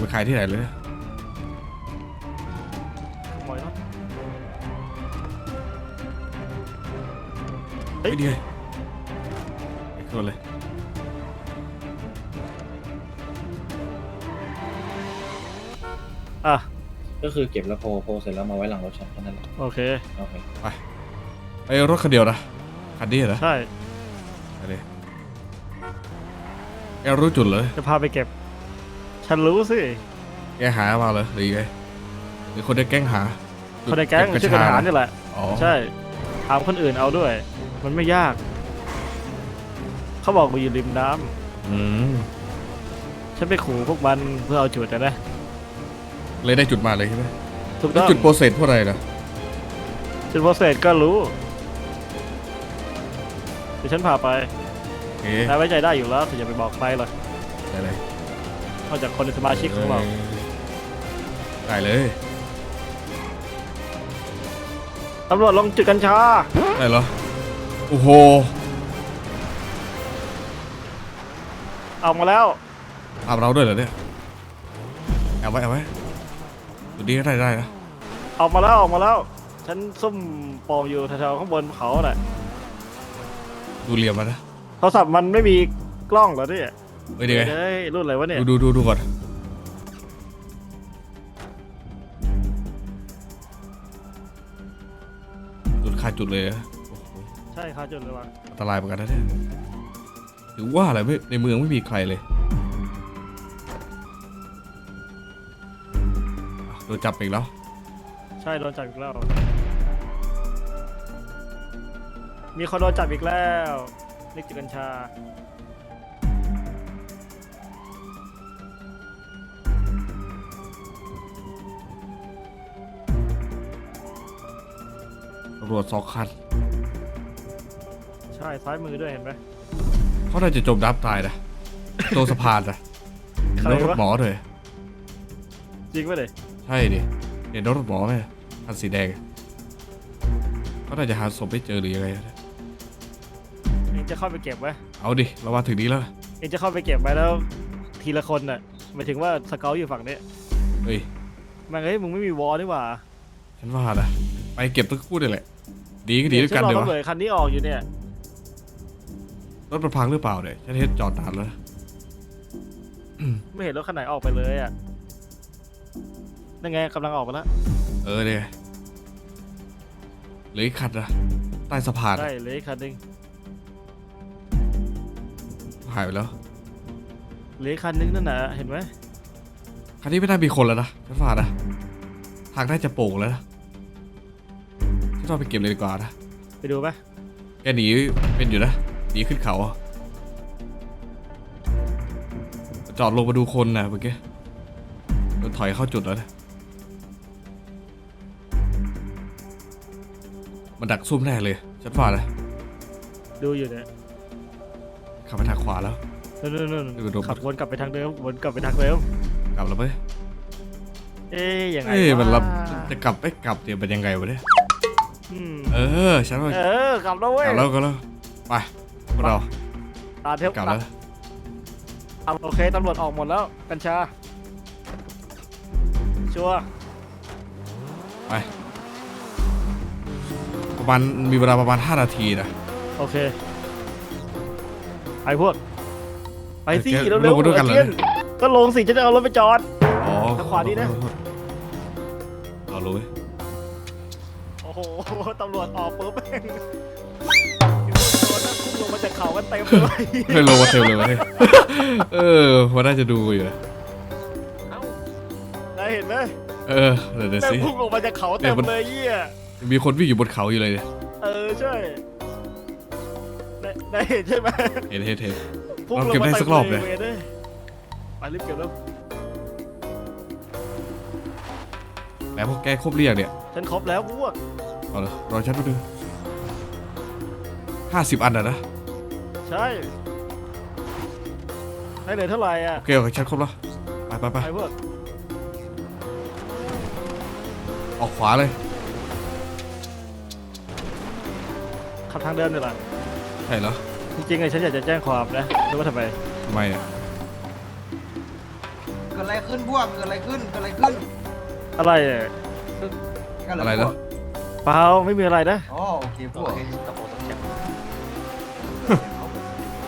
ไปขายที่ไหนเลยขโมยรถเฮ้เฮ้ยยดีเลยไปขึ้นเลย อะ ก็คือเก็บแล้วโพลโพลเสร็จแล้วมาไว้หลังรถฉันแค่นั้นแหละโอเค โอเคไปรถคันเดียวนะคันนี้เหรอใช่ ไปเลยแกรู้จุดเลย จะพาไปเก็บ ฉันรู้สิ แกหามาเลยหรือยังไงหรือคนได้แกล้งหาคนในแก๊งเบชื่อกระหารนะนี่แหละ อ๋อใช่ถามคนอื่นเอาด้วย มันไม่ยาก เขาบอกมาอยู่ริมน้อืมำฉันไปขู่พวกมันเพื่อเอาจุดอะนะเลยได้จุดมาเลยใช่ไหมถูกแล้วต้องจุดโปรเซสพวกอะไรนะจุดโปรเซสก็รู้เดี๋ยวฉันพาไปโอเคนายไว้ใจได้อยู่แล้วแต่อย่าไปบอกใครหรอกได้เลยน อกจากคนในสมาชิกของเรา ได้เลยตำรวจลงจุดกัญชา ได้เหรอ โอ้โห เอามาแล้วทำเราด้วยเหรอเนี่ยเอาไว้เอาไว้จุดนี้ก็ได้ได้นะเอามาแล้วออกมาแล้ว ฉันซุ่มปลอมอยู่แถวๆข้างบนเขาน่ะดูเหลี่ยมมานะ โทรศัพท์มันไม่มีกล้องเหรอเนี่ย เฮ้ยดีไงเฮ้ยรุ่นอะไรวะเนี่ย ดูดูดูดูก่อนจุดขาดจุดเลยนะใช่ครับจุดเลยวะอันตรายเหมือนกันนะเนี่ยถึงว่าอะไรไม่ในเมืองไม่มีใครเลยอะโดนจับอีกแล้ว ใช่โดนจับอีกแล้ว มีคนโดนจับอีกแล้วนี่จุดกัญชาำรวจสองคันใช่ซ้ายมือด้วยเห็นไหมเขาน่าจะจมน้ำตายนะตรงสะพานนะใครรถวะหมอเลยจริงปะเนี่ยใช่ดิเห็นรถหมอไหมคันสีแดงเขาน่าจะหาศพไม่เจอหรือยังไงนะเองจะเข้าไปเก็บไหมเอาดิเรามาถึงนี้แล้วเองจะเข้าไปเก็บไหมแล้ว ทีละคนน่ะหมายถึงว่าสเกลอยู่ฝั่งนี้เฮ้ยแมันเฮ้ยมึงไม่มีวอลนี่หว่าฉันว่านะไปเก็บทั้งคู่นี่แหละ ดีก็ดีด้วยกันฉัเดี๋รยอวตำรวจคันนี้ออกอยู่เนี่ย รถมันพังหรือเปล่าเนี่ยฉันเห็นจอดนานแล้วนะไม่เห็นรถคันไหนออกไปเลยอะนั่นไงกำลังออกไปแล้วเออเนี่ยเหลืออีกคันนะใต้สะพานได้เหลยคันหนึงหายไปแล้วเหลยคันหนึงนั่นน่ะเห็นไหมคันนี้ไม่น่ามีคนแล้วนะฉันว่านะทางน่าจะโป่งแล้วนะ ฉันต้องไปเก็บเลยดีกว่านะไปดูไหมแกหนีเป็นอยู่นะหนีขึ้นเขาอะจอดลงมาดูคนนะเมื่อกี้โดนถอยเข้าจุดแล้วนะมันดักซุ่มแน่เลยฉันว่านะดูอยู่เนี่ยขับไปทางขวาแล้วนู่นนู่นนู่นดูดูขับวนกลับไปทางเดิมวนกลับไปทางเดิมกลับแล้วไหมเอ๊ยยังไงเอ้ยมันรับวะจะกลับไม่กลับเดี๋ยวเป็นยังไงวะเนี่ย อืมเออฉันว่าเออกลับแล้วเว้ยกลับแล้วก็แล้วไปพวกเราตาเทปกลับแล้วเอาโอเคตำรวจออกหมดแล้ว กัญชา ชัวร์ไปประมาณมีเวลาประมาณ 5 นาทีนะโอเคไปพวก ไปสิเดี๋ยวเร็วลงมาด้วยกันเหรอเจียนก็ลงสิจะได้เอารถไปจอด อ๋อทางขวานี่นะ เโอ้โหตำรวจออกปุ๊บแม่งโดนนั่งพุ่งลงมาจากเขากันเต็มเลยเฮ้ยลงมาเต็มเลยเว้ยเออว่าน่าจะดูอยู่นะนายเห็นไหมเออเดี๋ยวเดี๋ยวแม่งสิ พุ่งลงมาจากเขาเนี่เต็ยมมันเลยเยี่ยมีคนวิ่งอยู่บนเขาอยู่เลยเนี่ยเออใช่นายนายเห็นใช่ไหมเห็นเห็นเห็น พุ่งลองลงเก็บมาได้เต็มสักรอบเลยวรไปรีบเก็บแล้วแล้วพวกแกครบเรียงเนี่ย ฉันครบแล้วพวก เอาเลยรอฉันไปดูห้าสิบอันอะนะ ใช่ได้เหลือเท่าไหร่อะ โอเคโอเคฉันครบแล้ว ไปไปไปไปพวกออกขวาเลย ขับทางเดิมนี่แหละใช่เหรอจริงๆไงฉันอยากจะแจ้งความนะรู้ว่าทำไม ทำไมอะเกิดอะไรขึ้นพวกเกิดอะไรขึ้นเกิดอะไรขึ้นอะไรอะเกิดอะไรพวนะก เปล่าไม่มีอะไรนะ อ๋อโอเคพวก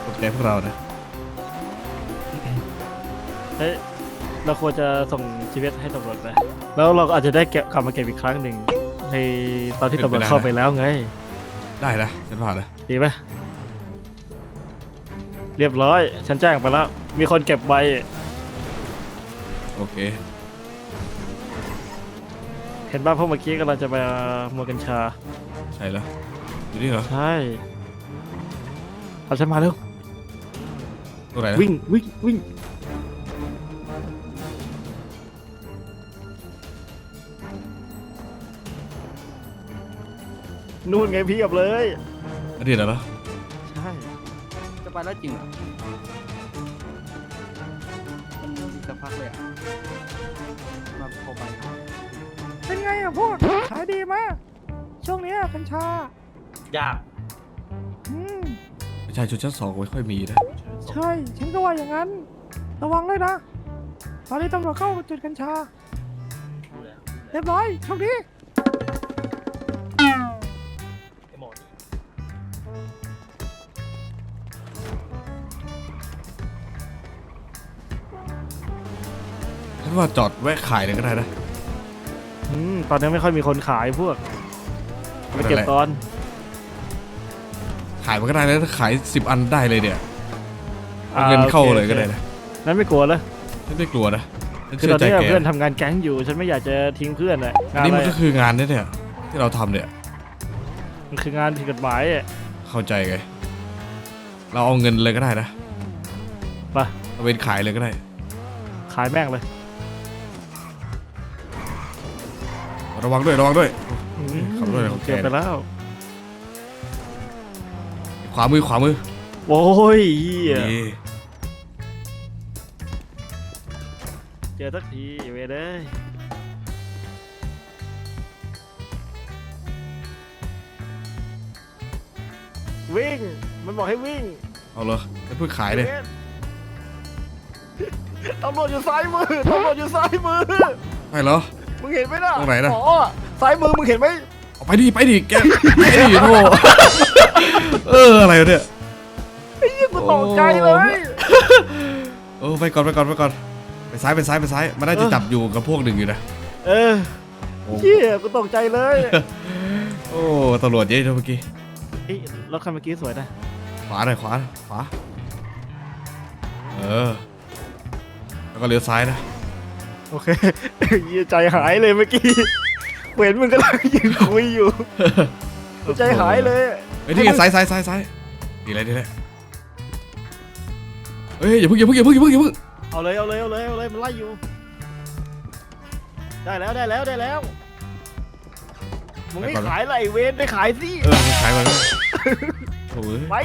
ตกใจพวกเรานะ เฮ้ยเราควรจะส่งชีวิตให้ตำรวจไปแล้วเราก็อาจจะได้เก็บกลับมาเก็บอีกครั้งหนึ่งในตอนที่ตำรวจเข้าไปแล้วไง ได้นะฉันผ่านนะดีไหมเรียบร้อย ฉันแจ้งไปแล้ว มีคนเก็บใบโอเค เห็นบ้างพวกเมื่อกี้กำลังจะมามัวกัญชา ใช่แล้วอยู่นี่เหรอใช่เอาฉันมาเร็ว ตรงไหนนะวิ่งวิ่งวิ่งนู่นไงพี่กับเลย อันนี้เหรอใช่ จะไปแล้วจริงเหรอมันมีสักพักเลยอะมาพอไป เป็นไงอะพวกขายดีมากช่วงเนี้ยกัญชา ยากอืม ประชาชนชั้นสองไม่ค่อยมีนะใช่ ฉันก็ว่าอย่างนั้น ระวังเลยนะ ตอนนี้ตำรวจเข้าจุดกัญชาเรียบร้อยโชคดีฉันว่าจอดแวะขายเลยก็ได้นะ อืมตอนนี้ไม่ค่อยมีคนขายพวกไปเก็บตอนขายมันก็ได้นะถ้าขายสิบอันได้เลยเนี่ยเอาเงินเข้าเลยก็ได้นะนั้นไม่กลัวเลยฉันไม่กลัวนะฉันคือเชื่ตออนใจนี้แกเพื่อนทำงานแก๊งอยู่ ฉันไม่อยากจะทิ้งเพื่อนอะอังานนนี้อะไรมันก็อะคืองานเนี่ยเนี่ยที่เราทำเนี่ยมันคืองานผิดกฎหมายอะเข้าใจไงเราเอาเงินเลยก็ได้นะไปเอาเป็นขายเลยก็ได้ ขายแม่งเลย ระวังด้วยระวังด้วยอืมขับรถอะไรของแกเก็บไปแล้ว ขวามือขวามือโอ้ยเหี้ยนี่เจอสักทีเวยเด้ยวิ่ง มันบอกให้วิ่งเอาเลยฉันเพิ่งขายเลย ตำรวจอยู่ซ้ายมือตำรวจอยู่ซ้ายมือใช่เหรอ มึงเห็นไหมน่ะตรงไหนน่ะ อ๋อซ้ายมือมึงเห็นไหมเอาไปดิไปดิแกไปดิโธ่เอออะไรวะเนี่ยกูตกใจเลยโอ้ไปก่อนไปก่อนไปก่อนไปซ้ายไปซ้ายไปซ้ายมันน่าจะเออ จับอยู่กับพวกหนึ่งอยู่นะเออโอ้เหี้ยกูตกใจเลยโอ้ตำรวจเยอะเท่าเมื่อกี้เอ้ยรถคันเมื่อกี้สวยนะขวาหน่อยขวาขวาเออแล้วก็เลี้ยวซ้ายนะ โอเคเหี้ยใจหายเลยเมื่อกี้เห็นมึงกำลังยืนคุยอยู่ ใจหายเลยเฮ้ยนี่ไงซ้ายซ้ายซ้ายซ้ายดีเลยดีเลยเฮ้ยอย่าเพิ่งอย่าเพิ่งอย่าเพิ่งอย่าเพิ่งอย่าเพิ่งเอาเลยเอาเลยเอาเลยเอาเลยมันไล่อยู่ ได้แล้วได้แล้วได้แล้วมึงไม่ขายอะไรเวนได้ขายสิเออมันขายมาแล้วโอ้ยไป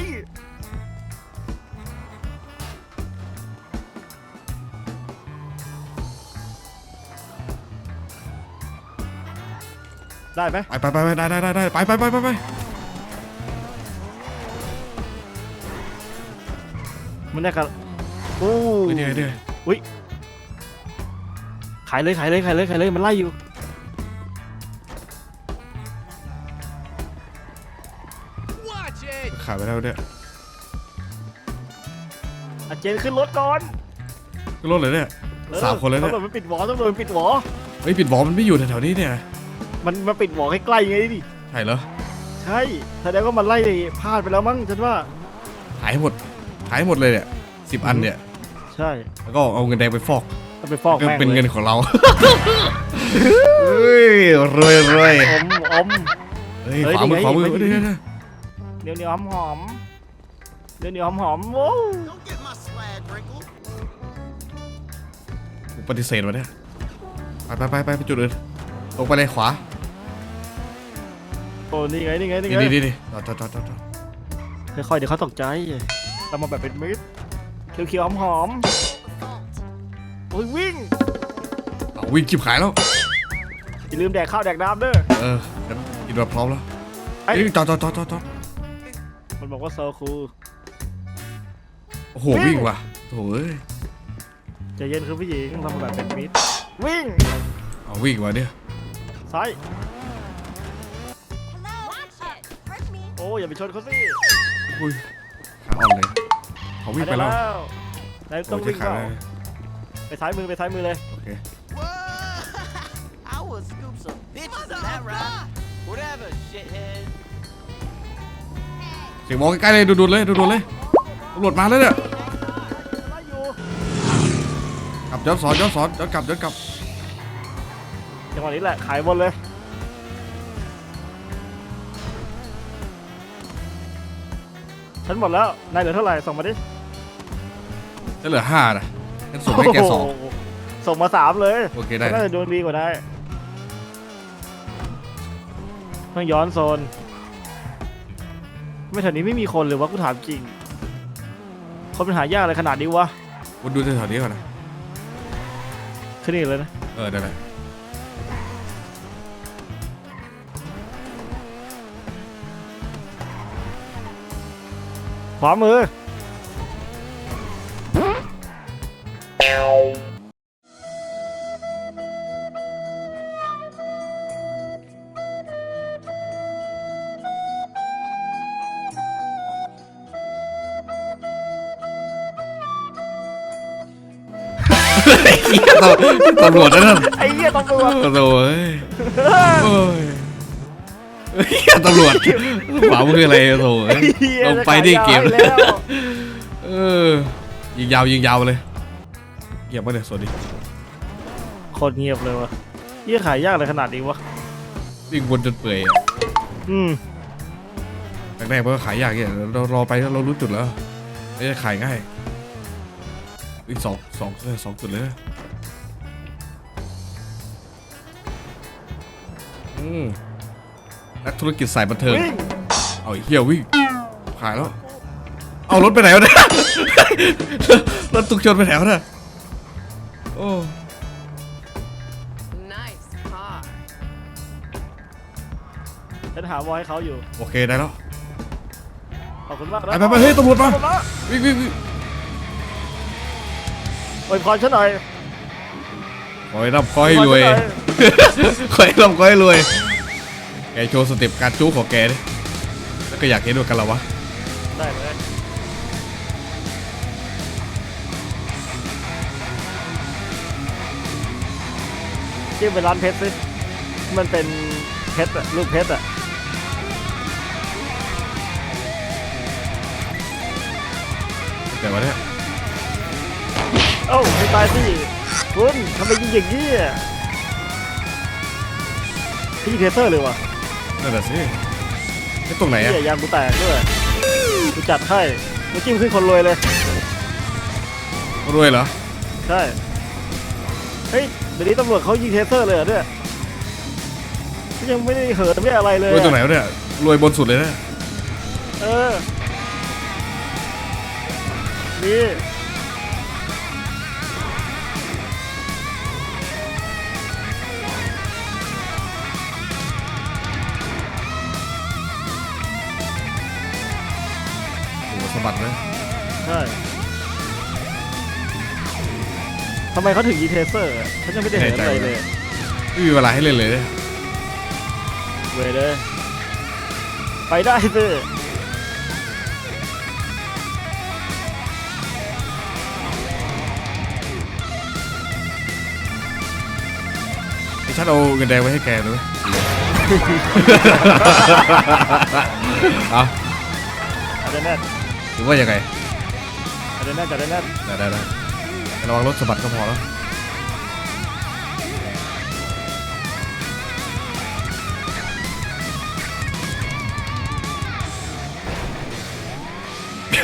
ได้ไหมไปไปไปไปได้ได้ได้ได้ไปไปไปไปไปมันได้กันโอ้เฮ้ยนี่ไงนี่ไงขายเลยขายเลยขายเลยขายเลยมันไล่อยู่ขายไปแล้วเนี่ยอาเจนขึ้นรถก่อนก็รถเลยเนี่ยสามคนเลยเนี่ยตำรวจมันปิดหวอตำรวจมันปิดหวอเฮ้ยปิดบอมันไม่อยู่แถวๆนี้เนี่ย มันมาปิดหวอใกล้ๆไงดิใช่เหรอใช่แสดงว่ามันไล่พลาดไปแล้วมั้งฉันว่าขายให้หมดขายให้หมดเลยเนี่ยสิบอันเนี่ย ใช่แล้วก็เอาเงินแดงไปฟอกเอาไปฟอกก็แม่งเป็นลยเงินของเราเฮ้ยรวยรวยอมอม เฮ้ยเฮ้ยขวามือนี่ไงขวามือไม่เดี๋ดียวเดี๋ยวเดี๋ยวเหนียวเหนียวหอมหอมเหนียวเหนียวหอมหอมโว้วกูปฏิเสธมาเนี่ยไปไปไปไปไปจุดอื่นตรงไปเลยขวา โอ้นี่ไงนี่ไงนี่นี่ไงนี่นี่จอดจอดจอดจอดจอดค่อยๆเดี๋ยวเขาตกใจเรามาแบบเป็นมิตรเขียวๆหอมหอมๆโอ้ยวิ่งเอาวิ่งจิบขายแล้ว อย่าลืมแดกข้าวแดกน้ำเด้อเอองั้นกินแบบพร้อมแล้วไอ้เอ้ยจอดจอดจอดจอดจอดมันบอกว่าโซคูโอ้โหวิ่งว่ะโถ่เอ้ยใจใจเย็นคือผู้หญิงทำแบบเป็นมิตรวิ่งเอาวิ่งมาเนี่ยซ้าย อ้อย่าไปชนเขาสิอุ้ยขาอ่อนเลยเขาวิ่งไปแล้วนายต้องโอ้ยวิ่งขาเข้าได้ไปซ้ายมือไปซ้ายมือเลย โอเค I will scoop some bitches in that ride. Whatever, shithead. เสียงมองใกล้ๆเลยดูดๆเลยดูดๆเลยตำรวจมาแล้วเนี่ยไล่อยู่กลับย้อนสอนย้อนสอนย้อนกลับย้อนกลับจังหวะนี้แหละขายบนเลย ฉันหมดแล้ว นายเหลือเท่าไหร่ ส่งมาดิจะเหลือห้านะงั้นส่งให้แกสองโโหส่งมาสามเลยโอเคได้ น่าจะโดนดีกว่าได้ต้องย้อนโซน ไม่แถวนี้ไม่มีคนเลยวะกูถามจริง คนเป็นหายากอะไรขนาดนี้วะคุณดูแถวๆนี้ก่อนนะ ขึ้นนี่เลยนะ เออได้เลย ขวามือ ตำรวจนั่นน่ะไอ้เหี้ยตำรวจ โอ้โหเอ้ยโอ้ย เฮ้ยตำรวจขวามืออะไรโอ้โหเอ้ยเหี้ยลงไปดิเกมจะขายยาวให้แล้วเออยิงยาวยิงยาวเลยเงียบมาเนี่ยสวัสดีคนเงียบเลยวะเหี้ยขายยากอะไรขนาดนี้วะวิ่งวนจนเปื่อยอะอืมแรกๆมันก็ขายยากเนี่ยเรารอไปเรารู้จุดแล้วไม่ได้ขายง่ายอีกสองสองสองจุดเลยนะอืม นักธุรกิจสายบันเทิงวิ่งเอาไอ้เฮียวิ่งขายแล้ว เอารถไปไหนวะเนี่ย รถตุกชนไปไหนวะเนี่ย โอ้ Nice car. ฉันหาวอลให้เขาอยู่ โอเคได้แล้ว ขอบคุณมากไปนะไปไปเฮ้ยตำรวจมาตำรวจมาวิ่งวิ่งวิ่งอวยพรฉันหน่อย ขอให้ร่ำขอให้รวยอพฉันหน่อขอให้ร่ำขอให้รวย แกโชว์สเต็ปการจู้ของแกดิแล้วก็อยากเห็นด้วยกันเหรอวะ ได้เลยจิ้มไปร้านเพชรสิมันเป็นเพชรอะลูกเพชรอะแต่ว่าเนี่ยเอ้าไม่ตายสิคุณทำไมยิงอย่างนี้อะพี่เทเซอร์เลยวะ นั่นแหละสิไอ้ตรงไหนอะเหียยางกูแตกด้วยกูจัดให้กูจิ้มขึ้นคนรวยเลย รวยเหรอ ใช่ เฮ้ย เดี๋ยวนี้ตำรวจเขายิงเทเซอร์เลยเหรอเนี่ยยังไม่ได้เหินไม่อะไรเลยรวยตรงไหนอะวะเนี่ย รวยบนสุดเลยนะ เออ นี่ ไมเขาถึงยิงเทเซอร์อะฉันยังไม่ได้เห็นอะไรเลยไม่มีเวลาให้เล่นเลยเนี่ยเว้ยเลยไปได้สิไอ้ชัดเอาเงินแดงไว้ให้แกด้วยเอาจัดได้แน่นหรือว่ายังไงจัดได้แน่นจัดได้แน่นได้ได้ได้ ระวังรถสะบัดก็พอแล้ว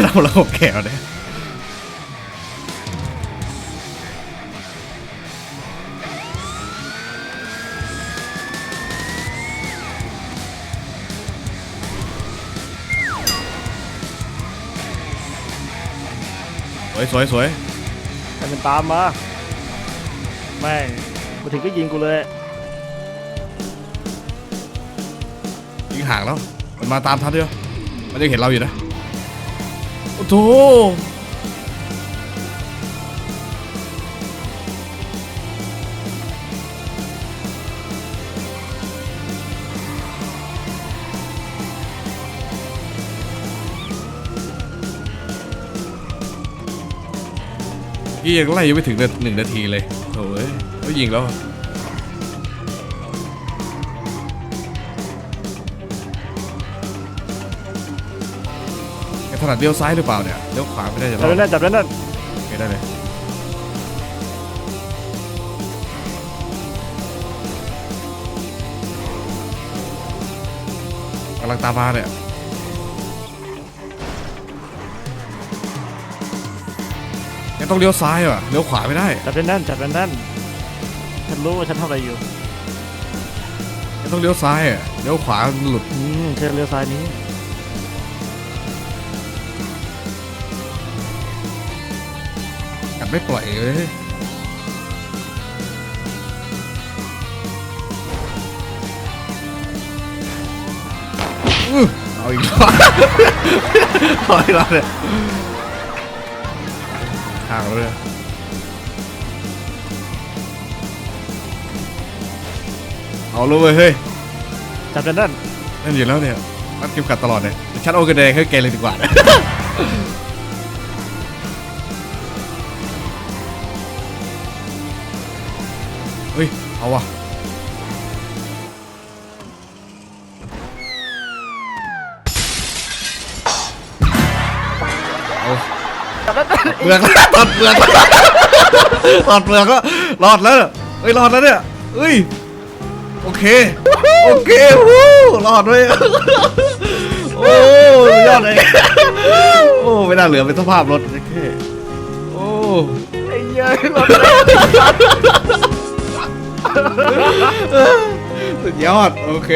เราเราแก่เนี่ยสวยสวยสวย มันตามมา แม่งมาถึงก็ยิงกูเลย ยิงห่างแล้ว มันมาตามทันเดียว มันยังเห็นเราอยู่นะ โอ้โห กี้ยังไล่ยังไม่ถึงเดือนหนึ่งนาทีเลยโถ่เอ้ยก็ยิงแล้วแกถนัดเลี้ยวซ้ายหรือเปล่าเนี่ยเลี้ยวขวาไม่ได้จะรจับอดได้นั่นจับได้นั่นโอเคได้เลยกำลังตามมาเนี่ย ต้องเลี้ยวซ้ายว่ะเลี้ยวขวาไม่ได้ จับได้นั่นจับได้นั่นฉันรู้ว่าฉันทำอะไรอยู่แกต้องเลี้ยวซ้ายอะเลี้ยวขวาหลุดอืมเชิญเรือซ้ายนี้กัดไม่ปล่อยเลยอื้อเอาอีกแล้ว เอาอีกแล้วเนี่ย ห่างเลยเอาเลยเว้ยเฮ้ยจับได้นั่นนั่นอยู่แล้วเนี่ยรัดเก็บขัดตลอดเนี่ยฉันโอากระแดงให้แกเลยดีกว่านะเฮ้ยเอาว่ะ ลือกแล้วถอดเปลือกแล้วถอดเปลือกแล้วรอดแล้วเฮ้ยรอดแล้วเนี่ยเฮ้ยโอเคโอเควู้รอดเลยโอ้สุดยอดเลยโอ้ไม่น่าเหลือเป็นสภาพรถโอเคโอ้ไอ้เหี้ยรถสุดยอดโอเค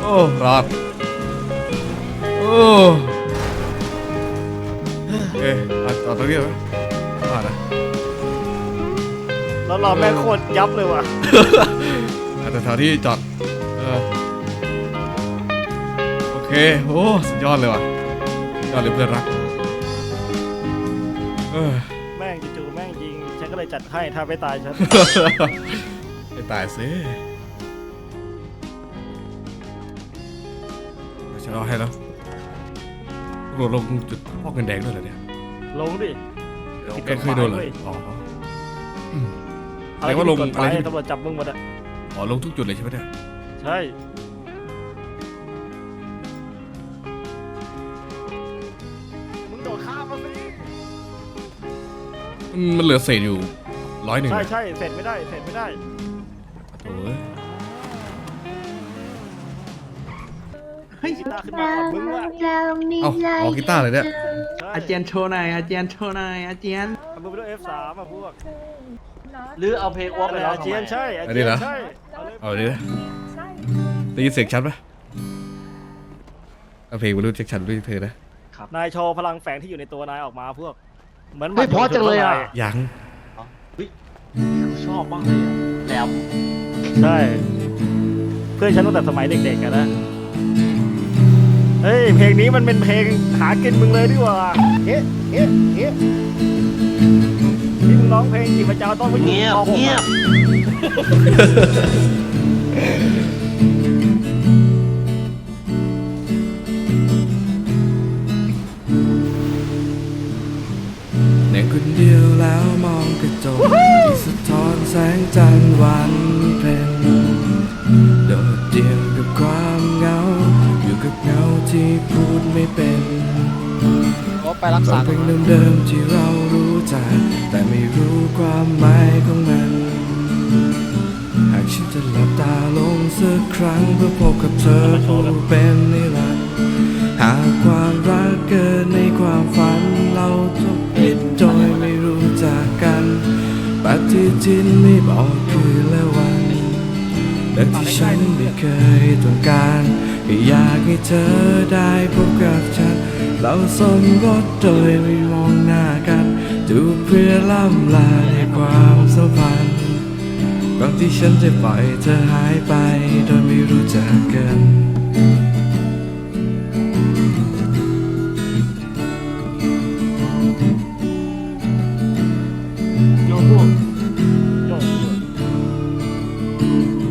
โอ้รอดโอ้ เอ๊ะอะต่อตรงนี้ไหมอ่านะแล้วเราแม่งโคตรยับเลยว่ะอะแต่แถวที่จอดเออโอเคโอ้สุดยอดเลยว่ะสุดยอดเลยเพื่อนรักเออ แม่งจู่ๆแม่งยิง ฉันก็เลยจัดให้ถ้าไม่ตายฉัน ไปตายสิเดี๋ยวฉันเอาให้แล้ว โดดลงจุดพอกเงินแดงด้วยเหรอเนี่ยลงดิแกเคยโดนเหรออ๋ออะไรแปลว่าลงผิดกฎหมายอะไรที่ตำรวจจับมึงหมดอะอ๋อลงทุกจุดเลยใช่ไหมเนี่ยใช่มึงโดดข้ามมาสิมันมันเหลือเศษอยู่ร้อยหนึ่งใช่อะใช่เสร็จไม่ได้เสร็จไม่ได้โถ่เอ้ย เฮ้ยกีตาร์ขึ้นมาก่อนมึงอะเอาเอากีตาร์เลยเนี่ยใช่อาเจียนโชว์หน่อยอาเจียนโชว์หน่อยอาเจียนเอามึงไปด้วย F3 อะพวกหรือเอาเพลงอ้วกไปร้องอาทำเจียไมนใช่อาอันนี้เจียเหรอนใช่เอาเลยเอาดิได้ยินเสียงชัดปะเอาเพลงมาดูเช็คชันด้วยเธอนะนายโชว์พลังแฝงที่อยู่ในตัวนายออกมาพวก เหมือนเฮ้ยเพราะจังเลยอะยังชอบมากเลยอะแหลมใช่ เพื่อนฉันตั้งแต่สมัยเด็กๆอะนะ เฮ้ย เพลงนี้มันเป็นเพลงหากินมึงเลยดีกว่าเอ๊ะเอ๊ะเอ๊ะที่มึงร้องเพลงจีบประจาต้องไปอเงียบปหกอะเงียบเด็กคนเดียวแล้วมองกระจกที่สะท้อนแสงจันทร์วัน ไปรักษาเพลงเดิมๆที่เรารู้จักแต่ไม่รู้ความหมายของมัน หากฉันจะหลับตาลงสักครั้งเพื่อพบกับเธอผู้เป็นนิรันดร์หากความรักเกิดในความฝันเราจบผิดโดยไม่รู้จักกันปฏิทินไม่บอกคืนและวันและที่ฉันไม่เคยต้องการอยากให้เธอได้พบกับฉัน เราสมรสโดยไม่มองหน้ากันดูเพื่อล่ำลาในความสัมพันธ์ก่อนที่ฉันจะปล่อยเธอหายไปโดยไม่รู้จักกัน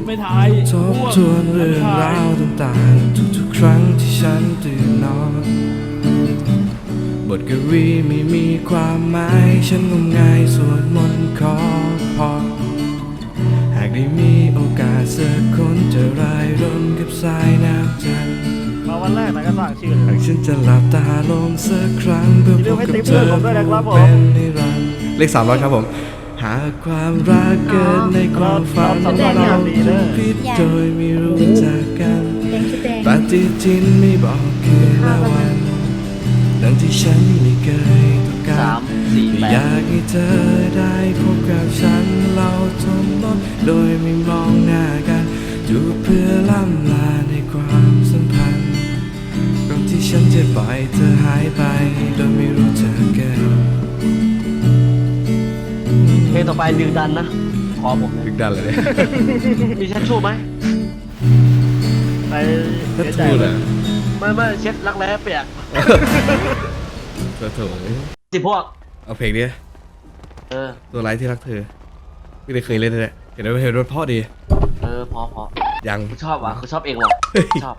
ไม่ทายทบทวนเรื่องราวต่างๆ ทุกๆ ครั้งที่ฉันตื่นนอน บทกวีไม่มีความหมาย ฉันงมงายสวดมนต์ขอพรหากได้มีโอกาสสักคนจะรายรมกับสายน้ำจันทร์มาวันแรกนายก็สร้างชื่อเลหาย กฉันจะหลับตาลงสักครั้งเพื่อพบกับเธออย่าลืมให้ติ๊บเพื่อนผมด้วยนะครับผมเป็นนิรันดร์เลขสามร้อยครับผม หากความรักเกิดในความฝันรอบสองเรารอบสี่ถูเด้อกผิดโดยไม่รู้จักกัน แดงชุดแดงปฏิทินไม่บอกคืนและวัน ดังที่ฉันไม่เคยต้องกาสารมสี่แปอยาดกให้เธอได้พบกับฉันเราทนลดโดยไม่มองหน้ากันอยู่เพื่อล่ำลาในความสัมพันธ์ก่อนที่ฉันจะปล่อยเธอหายไป โดยไม่รู้จักกัน เพลงต่อไปดึงดันนะ ขอผมเลยดึกดันเลยเนี่ยมีเช็ดชู่ไหมไปถ้าเสียใจถูกเลเลยย ไม่ไม่เช็ดรักแร้เปียกถ้าถูกสิพวก เอาเพลงนี้เออ ตัวร้ายที่รักเธอ ไม่ได้เคยเล่นเลยเห็นว่าเห็นรถพ่อดี เออพอพอยังกูชอบว่ะกูชอบเองว่ะเฮ้ยชอบ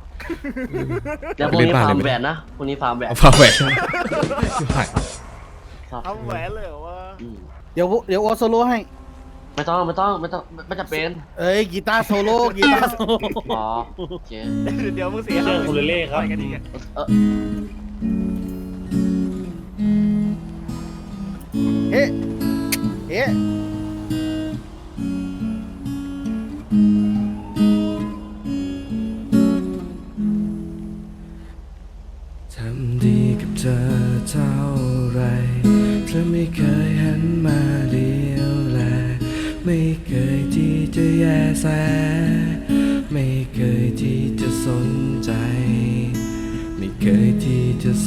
เดี๋ยวพรุ่งนี้เล่นบ้านฟาร์มเลยไหมแหวนนะพรุ่งนี้ฟาร์มแหวนเอาพาแหวนผ่านชอบทำแหวนเลยเหรอวะอืมเดี๋ยวเดี๋ยวโอโซโล่ให้ ไม่ต้องไม่ต้องไม่ต้องไม่จะเป็นเอ้ยกีตาร์โซโล่กีตาร์โซโล่อ๋อโอเคเดี๋ยวมึงเสียเรื่องคุณเล่ครับกันอีกอะเออเอ๊ะเอ๊ะ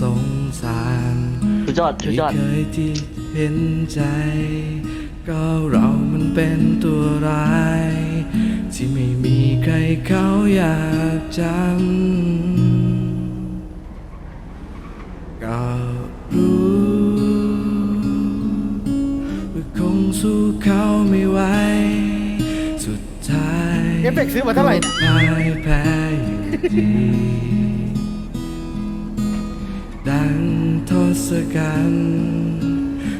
สงสารสุดยอดสุดไม่ยอด เคยที่เห็นใจ ก็เรามันเป็นตัวร้าย ที่ไม่มีใครเขาอยากจำก็รู้ว่าคงสู้เขาไม่ไหวสุดท้าย เอฟเฟกต์ซื้อมาเท่าไหร่เนี่ยพ่ายแพ้อยู่ดี ดังทศกัณฐ์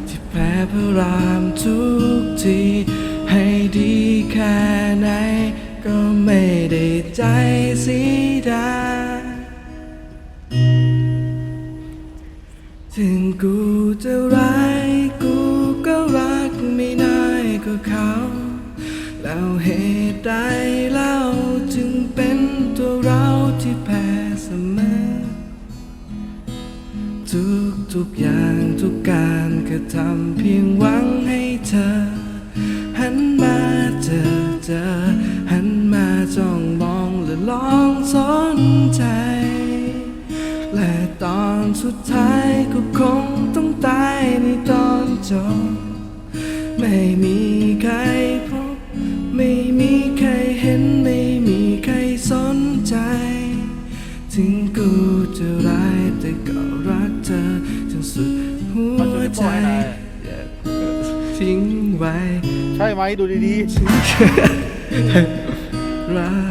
ที่แพ้พระรามทุกที ให้ดีแค่ไหนก็ไม่ได้ใจสี ทุกการกระทำเพียงหวังให้เธอ หันมาเจอเจอหันมาจ้องมองและลองสนใจ และตอนสุดท้ายก็คงต้องตายในตอนจบไม่มีใครพบ ไม่มีใครเห็นไม่มีใครสนใจ ถึงกูจะร้ายแต่ก็รักเธอจนสุด ใจอยากทิ้งไว้ ใช่ไหมดูดีรัก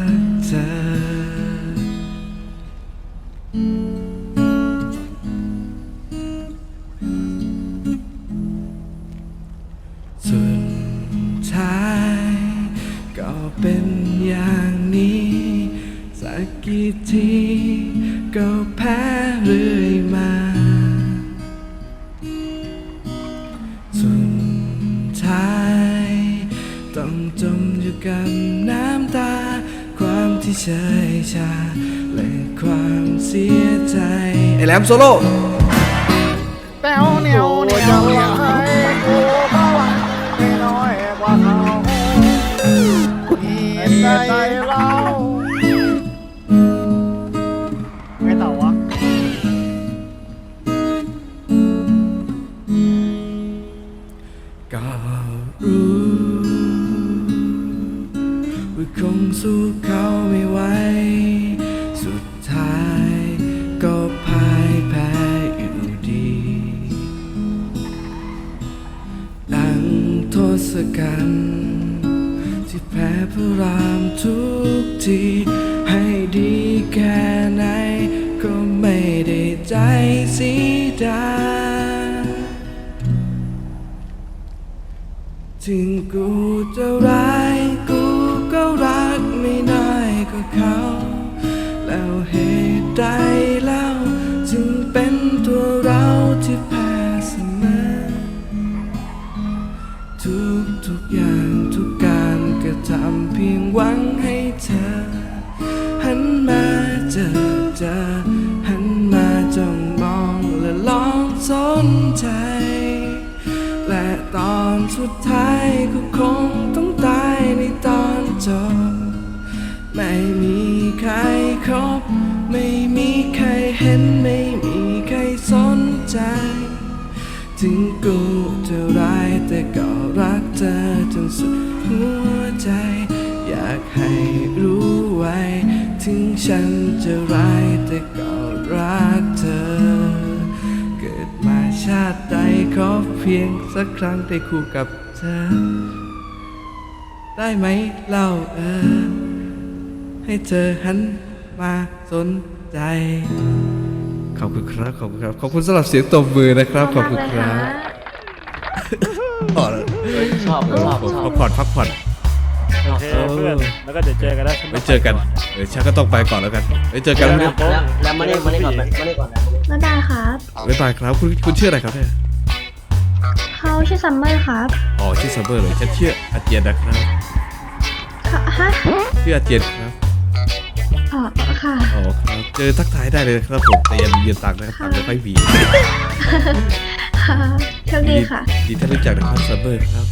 ไอ้ แล้วเหตุใดแล้ว จึงเป็นตัวเราที่แพ้ เพียงสักครั้งได้คู่กับเธอ ได้ไหมเล่าเออ ให้เธอหันมาสนใจ ขอบคุณครับขอบคุณครับ ขอบคุณสำหรับเสียงตบมือนะครับ ขอบคุณครับพอแล้วชอบชอบชอบพักผ่อนพักผ่อนโอเคเพื่อนแล้วก็เดี๋ยวเจอกันนะฉัไว้เจอกันเดี๋ยวฉันก็ต้องไปก่อนแล้วกันไว้เจอกันแล้วนะแล้วแล้วมานี่มานี่ก่อนมานี่ก่อนนะบ๊ายบายครับบ๊ายบายครับคุณคุณชื่ออะไรครับเนี่ย เขาชื่อซัมเมอร์ครับ อ๋อชื่อซัมเบอร์เลยฉันชื่ออาเจียนนะครับค่ะฮะชื่ออาเจียนครับอ๋อค่ะอ๋อครับเจอทักทายได้เลยนะครับผมแต่อย่ามีเยืนตังค์นะครับตังค์ไม่ค่อยมีค่ะโชคดีค่ะดีที่รู้จักนะครับซัมเบอร์ครับ